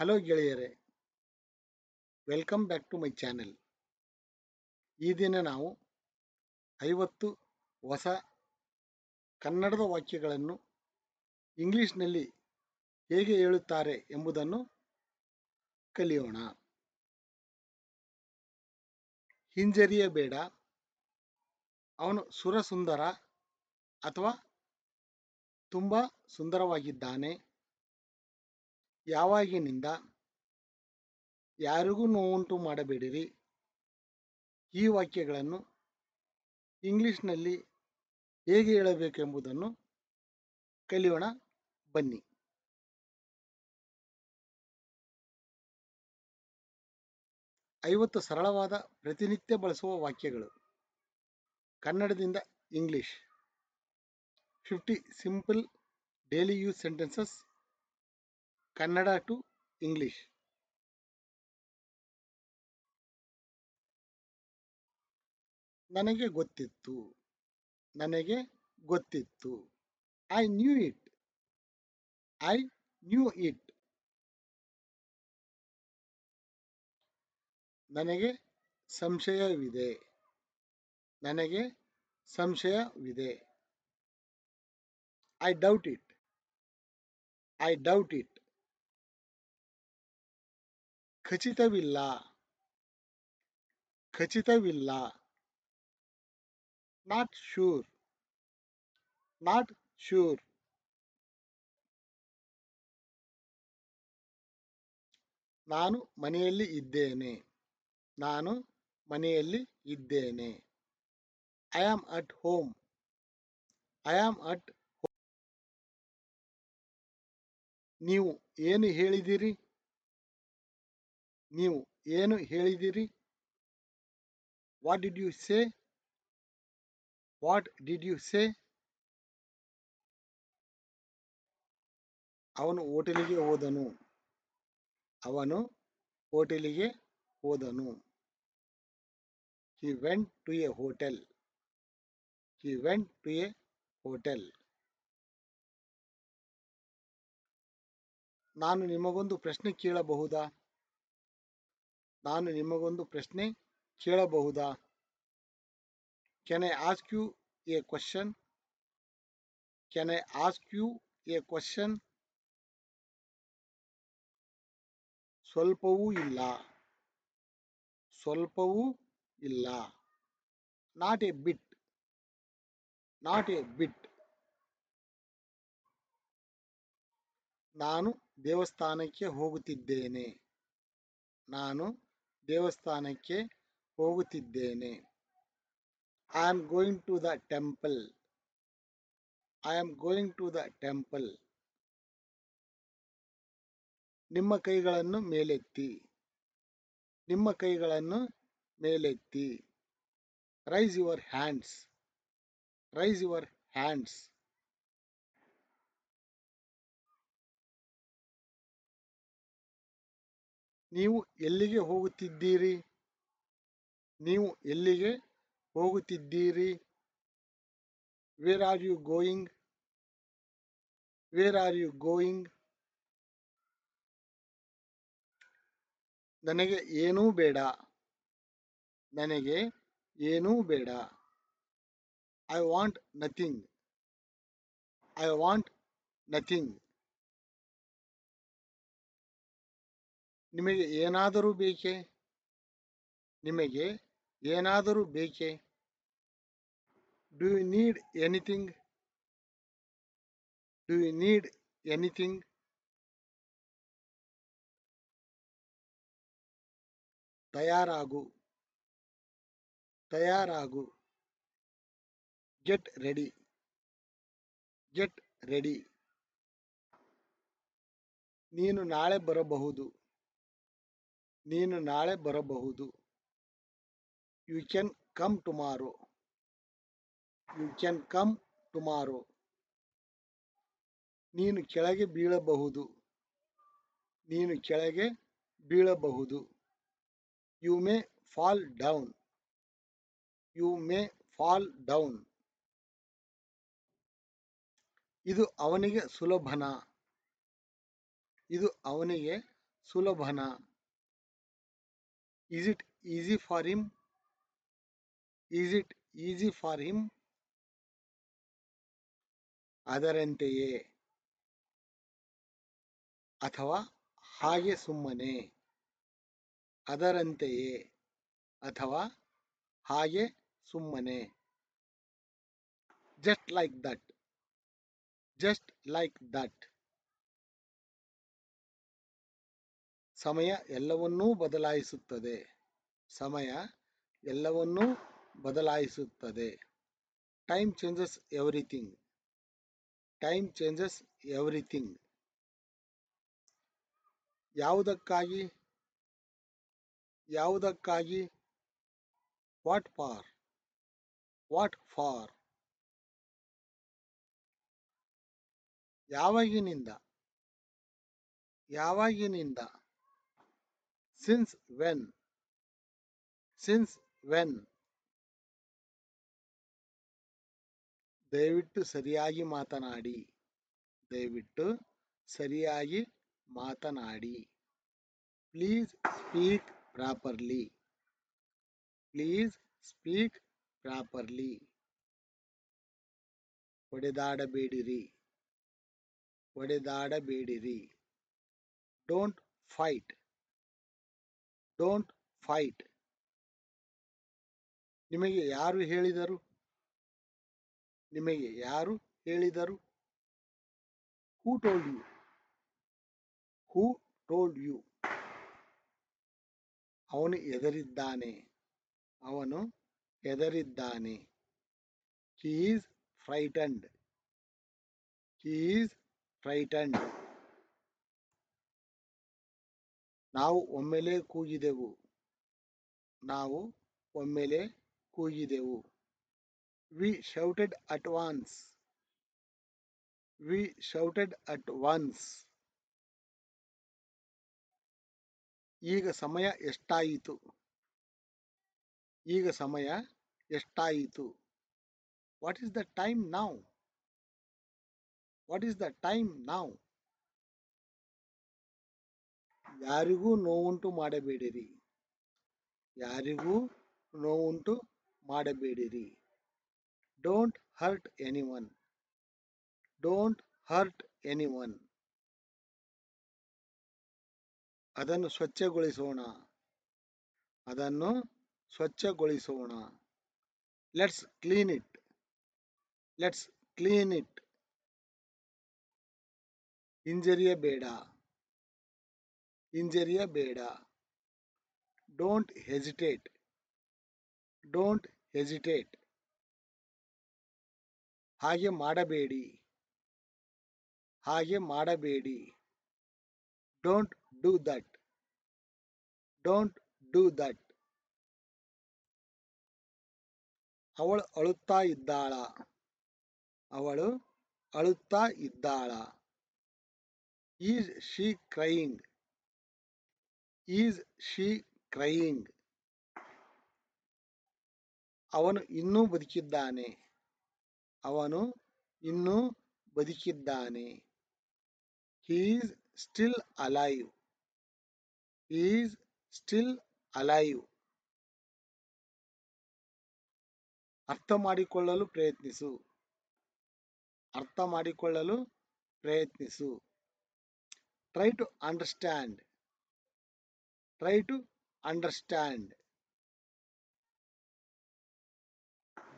Hello ಗೆಳೆಯರೇ. Welcome back to my channel ಈ ದಿನ ನಾವು ಐವತ್ತು ಹೊಸ ಕನ್ನಡದ ವಾಕ್ಯಗಳನ್ನು ಇಂಗ್ಲಿಷ್ನಲ್ಲಿ ಹೇಗೆ ಹೇಳುತ್ತಾರೆ ಎಂಬುದನ್ನು ಕಲಿಯೋಣ. ಹಿಂಜರಿಯಬೇಡ. ಅವನು ಸುರಸುಂದರ ಅಥವಾ ತುಂಬ ಸುಂದರವಾಗಿದ್ದಾನೆ. ಯಾವಾಗಿನಿಂದ ಯಾರಿಗೂ ನೋವುಂಟು ಮಾಡಬೇಡಿರಿ. ಈ ವಾಕ್ಯಗಳನ್ನು ಇಂಗ್ಲಿಷ್ನಲ್ಲಿ ಹೇಗೆ ಹೇಳಬೇಕೆಂಬುದನ್ನು ಕಲಿಯೋಣ. ಬನ್ನಿ. ಐವತ್ತು ಸರಳವಾದ ಪ್ರತಿನಿತ್ಯ ಬಳಸುವ ವಾಕ್ಯಗಳು. ಕನ್ನಡದಿಂದ English. Fifty simple daily use sentences Kannada to English. ನನಗೆ ಗೊತ್ತಿತ್ತು. ನನಗೆ ಗೊತ್ತಿತ್ತು. I knew it. I knew it. ನನಗೆ ಸಂಶಯವಿದೆ. ನನಗೆ ಸಂಶಯವಿದೆ. I doubt it. I doubt it. ಖಚಿತವಿಲ್ಲ. ಖಚಿತವಿಲ್ಲ. ನಾಟ್ ಶೂರ್ ನಾಟ್ ಶೂರ್ ನಾನು ಮನೆಯಲ್ಲಿ ಇದ್ದೇನೆ. ನಾನು ಮನೆಯಲ್ಲಿ ಇದ್ದೇನೆ. I am at home I am at ನೀವು ಏನು ಹೇಳಿದಿರಿ? ನೀವು ಏನು ಹೇಳಿದಿರಿ? What did you say what did you say ಅವನು ಹೋಟೆಲಿಗೆ ಹೋದನು. ಅವನು ಹೋಟೆಲಿಗೆ ಹೋದನು. He went to a hotel he went to a hotel ನಾನು ನಿಮಗೊಂದು ಪ್ರಶ್ನೆ ಕೇಳಬಹುದಾ? ನಾನು ನಿಮಗೊಂದು ಪ್ರಶ್ನೆ ಕೇಳಬಹುದಾ? Can I ask you a question can I ask you a question ಸ್ವಲ್ಪವೂ ಇಲ್ಲ. ಸ್ವಲ್ಪವೂ ಇಲ್ಲ. Not a bit not a bit ನಾನು ದೇವಸ್ಥಾನಕ್ಕೆ ಹೋಗುತ್ತಿದ್ದೇನೆ. ನಾನು ದೇವಸ್ಥಾನಕ್ಕೆ ಹೋಗುತ್ತಿದ್ದೇನೆ. I am going to the temple I am going to the temple ನಿಮ್ಮ ಕೈಗಳನ್ನು ಮೇಲೆತ್ತಿ. ನಿಮ್ಮ ಕೈಗಳನ್ನು ಮೇಲೆತ್ತಿ. Raise your hands raise your hands ನೀವು ಎಲ್ಲಿಗೆ ಹೋಗುತ್ತಿದ್ದೀರಿ? ನೀವು ಎಲ್ಲಿಗೆ ಹೋಗುತ್ತಿದ್ದೀರಿ? Where are you going where are you going ನನಗೆ ಏನೂ ಬೇಡ. ನನಗೆ ಏನೂ ಬೇಡ. I want nothing I want nothing ನಿಮಗೆ ಏನಾದರೂ ಬೇಕೇ? ನಿಮಗೆ ಏನಾದರೂ ಬೇಕೇ? Do you need anything do you need anything ತಯಾರಾಗು. ತಯಾರಾಗು. ಗೆಟ್ ರೆಡಿ ಗೆಟ್ ರೆಡಿ ನೀನು ನಾಳೆ ಬರಬಹುದು. ನೀನು ನಾಳೆ ಬರಬಹುದು. You can come tomorrow you can come tomorrow ನೀನು ಕೆಳಗೆ ಬೀಳಬಹುದು. ನೀನು ಕೆಳಗೆ ಬೀಳಬಹುದು. You may fall down you may fall down ಇದು ಅವನಿಗೆ ಸುಲಭನ? ಇದು ಅವನಿಗೆ ಸುಲಭನ? Is it easy for him is it easy for him ಅದರಂತೆಯೇ. ಅಥವಾ ಹಾಗೆ ಸುಮ್ಮನೆ. ಅದರಂತೆಯೇ. ಅಥವಾ ಹಾಗೆ ಸುಮ್ಮನೆ. Just like that just like that ಸಮಯ ಎಲ್ಲವನ್ನೂ ಬದಲಾಯಿಸುತ್ತದೆ. ಸಮಯ ಎಲ್ಲವನ್ನೂ ಬದಲಾಯಿಸುತ್ತದೆ. Time changes everything time changes everything ಯಾವುದಕ್ಕಾಗಿ? ಯಾವುದಕ್ಕಾಗಿ? ವಾಟ್ ಫಾರ್ ವಾಟ್ ಫಾರ್ ಯಾವಾಗಿನಿಂದ? ಯಾವಾಗಿನಿಂದ? Since when? Since when? ದಯವಿಟ್ಟು ಸರಿಯಾಗಿ ಮಾತನಾಡಿ. ದಯವಿಟ್ಟು ಸರಿಯಾಗಿ ಮಾತನಾಡಿ. Please speak properly please speak properly ಹೊಡೆದಾಡಬೇಡಿರಿ. ಹೊಡೆದಾಡಬೇಡಿರಿ. ಡೋಂಟ್ ಫೈಟ್ ಡೋಂಟ್ ಫೈಟ್ ನಿಮಗೆ ಯಾರು ಹೇಳಿದರು? ನಿಮಗೆ ಯಾರು ಹೇಳಿದರು? Who told you who told you ಅವನು ಎದರಿದ್ದಾನೆ ಅವನು ಎದರಿದ್ದಾನೆ ಹಿ ಈಸ್ ಫ್ರೈಟಂಡ್ ಹಿ ಈಸ್ ಫ್ರೈಟನ್ಡ್ ನಾವು ಒಮ್ಮೆಲೇ ಕೂಗಿದೆವು. ನಾವು ಒಮ್ಮೆಲೇ ಕೂಗಿದೆವು. We shouted at once we shouted at once ಈಗ ಸಮಯ ಎಷ್ಟಾಯಿತು? ಈಗ ಸಮಯ ಎಷ್ಟಾಯಿತು? ವಾಟ್ ಈಸ್ ದ ಟೈಮ್ ನಾವು what is the time now ಯಾರಿಗೂ ನೋವುಂಟು ಮಾಡಬೇಡಿರಿ. ಯಾರಿಗೂ ನೋವುಂಟು ಮಾಡಬೇಡಿರಿ. Don't hurt anyone don't hurt anyone ಅದನ್ನು ಸ್ವಚ್ಛಗೊಳಿಸೋಣ. ಅದನ್ನು ಸ್ವಚ್ಛಗೊಳಿಸೋಣ. Let's clean it let's clean it ಹಿಂಜರಿಯಬೇಡ. ಹಿಂಜರಿಯಬೇಡ. ಡೋಂಟ್ ಹೆಸಿಟೇಟ್ ಡೋಂಟ್ ಹೆಸಿಟೇಟ್ ಹಾಗೆ ಮಾಡಬೇಡಿ. ಹಾಗೆ ಮಾಡಬೇಡಿ. Don't do that don't do that ಅವಳು ಅಳುತ್ತಾ ಇದ್ದಾಳ. ಅವಳು ಅಳುತ್ತಾ ಇದ್ದಾಳ. Is she crying is she crying. ಅವನು ಇನ್ನೂ ಬದುಕಿದ್ದಾನೆ. ಅವನು ಇನ್ನೂ ಬದುಕಿದ್ದಾನೆ. Is still alive. Is still alive. ಅರ್ಥ ಮಾಡಿಕೊಳ್ಳಲು ಪ್ರಯತ್ನಿಸು. ಅರ್ಥ ಮಾಡಿಕೊಳ್ಳಲು ಪ್ರಯತ್ನಿಸು. Try to understand try to understand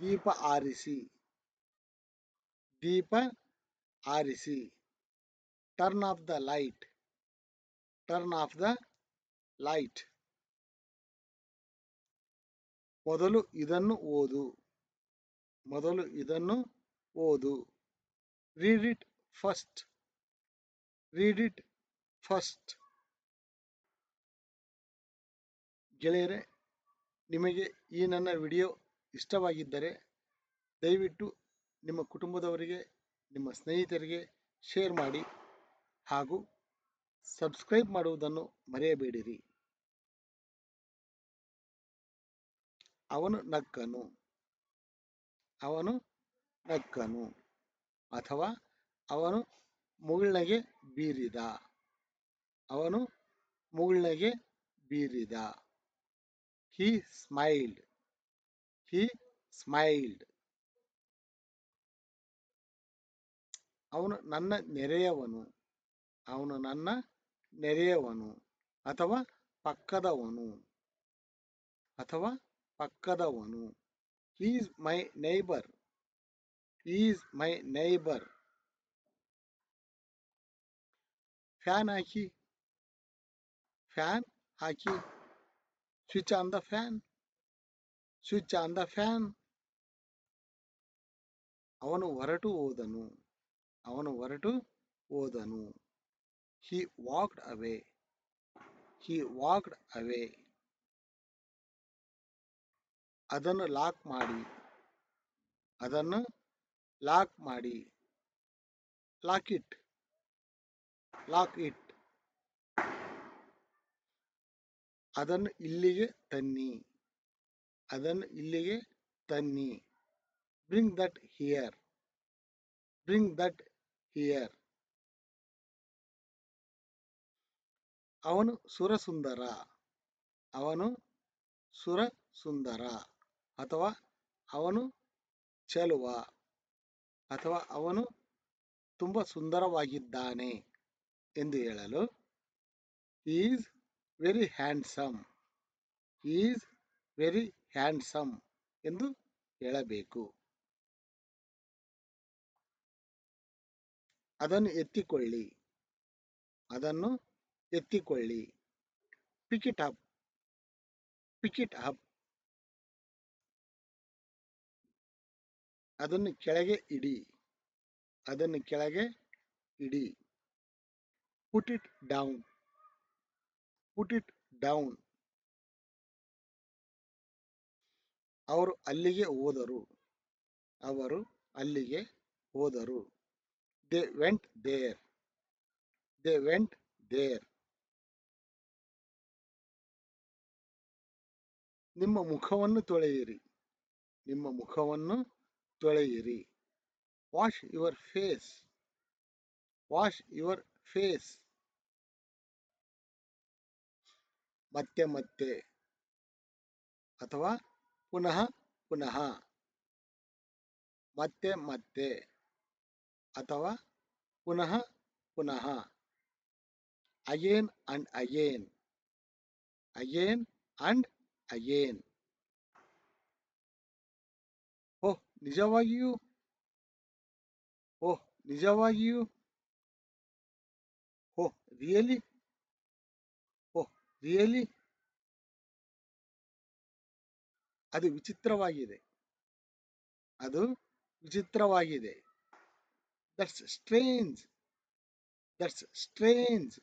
ದೀಪ ಆರಿಸಿ ದೀಪ ಆರಿಸಿ turn off the light turn off the light ಮೊದಲು ಇದನ್ನು ಓದು ಮೊದಲು ಇದನ್ನು ಓದು read it first read it first ಗೆಳೆಯರೆ, ನಿಮಗೆ ಈ ನನ್ನ ವಿಡಿಯೋ ಇಷ್ಟವಾಗಿದ್ದರೆ ದಯವಿಟ್ಟು ನಿಮ್ಮ ಕುಟುಂಬದವರಿಗೆ, ನಿಮ್ಮ ಸ್ನೇಹಿತರಿಗೆ ಶೇರ್ ಮಾಡಿ ಹಾಗೂ ಸಬ್ಸ್ಕ್ರೈಬ್ ಮಾಡುವುದನ್ನು ಮರೆಯಬೇಡಿರಿ. ಅವನು ನಕ್ಕನು. ಅವನು ನಕ್ಕನು. ಅಥವಾ ಅವನು ಮುಗಿಳ್ನಗೆ ಬೀರಿದ. ಅವನು ಮುಗುಳ್ನಗೆ ಬೀರಿದ. ಹಿ ಸ್ಮೈಲ್ಡ್ He ಸ್ಮೈಲ್ಡ್ ಅವನು ನನ್ನ ನೆರೆಯವನು. ಅವನು ನನ್ನ ನೆರೆಯವನು ಅಥವಾ ಪಕ್ಕದವನು. ಅಥವಾ ಪಕ್ಕದವನು. Is my neighbour is my neighbour fan hockey. Fan hockey. Switch on the fan switch on the fan ಅವನು ಹೊರಟು ಹೋದನು. ಅವನು ಹೊರಟು ಹೋದನು. ಹಿ ವಾಕ್ಡ್ ಅವೇ ಹಿ ವಾಕ್ಡ್ ಅವೇ ಅದನ್ನು ಲಾಕ್ ಮಾಡಿ. ಅದನ್ನು ಲಾಕ್ ಮಾಡಿ. ಲಾಕ್ ಇಟ್ ಲಾಕ್ ಇಟ್ ಅದನ್ನು ಇಲ್ಲಿಗೆ ತನ್ನಿ. ಅದನ್ನು ಇಲ್ಲಿಗೆ ತನ್ನಿ. Bring that here. Bring that here. ಅವನು ಸುರಸುಂದರ. ಅವನು ಸುರಸುಂದರ. ಅಥವಾ ಅವನು ಚೆಲುವ. ಅಥವಾ ಅವನು ತುಂಬ ಸುಂದರವಾಗಿದ್ದಾನೆ ಎಂದು ಹೇಳಲು is very handsome is very handsome ಎಂದು ಹೇಳಬೇಕು. ಅದನ್ನು ಎತ್ತಿಕೊಳ್ಳಿ. ಅದನ್ನು ಎತ್ತಿಕೊಳ್ಳಿ. ಪಿಕಿಟ್ ಅಪ್ ಪಿಕಿಟ್ ಅಪ್ ಅದನ್ನು ಕೆಳಗೆ ಇಡಿ. ಅದನ್ನು ಕೆಳಗೆ ಇಡಿ. Put it down put it down ಅವರು ಅಲ್ಲಿಗೆ ಹೋದರು. ಅವರು ಅಲ್ಲಿಗೆ ಹೋದರು. They went there they went there ನಿಮ್ಮ ಮುಖವನ್ನು ತೊಳೆಯಿರಿ. ನಿಮ್ಮ ಮುಖವನ್ನು ತೊಳೆಯಿರಿ. Wash your face wash your face ಮತ್ತೆ ಮತ್ತೆ ಅಥವಾ ಪುನಃ ಪುನಃ ಮತ್ತೆ ಮತ್ತೆ ಅಥವಾ ಪುನಃ ಪುನಃ again and again again and again oh ನಿಜವಾಗಿಯೂ ಓಹ್ ನಿಜವಾಗಿಯೂ ಓಹ್ ರಿಯಲಿ ಓಹ್ ರಿಯಲಿ ಅದು ವಿಚಿತ್ರವಾಗಿದೆ. ಅದು ವಿಚಿತ್ರವಾಗಿದೆ. That's strange that's strange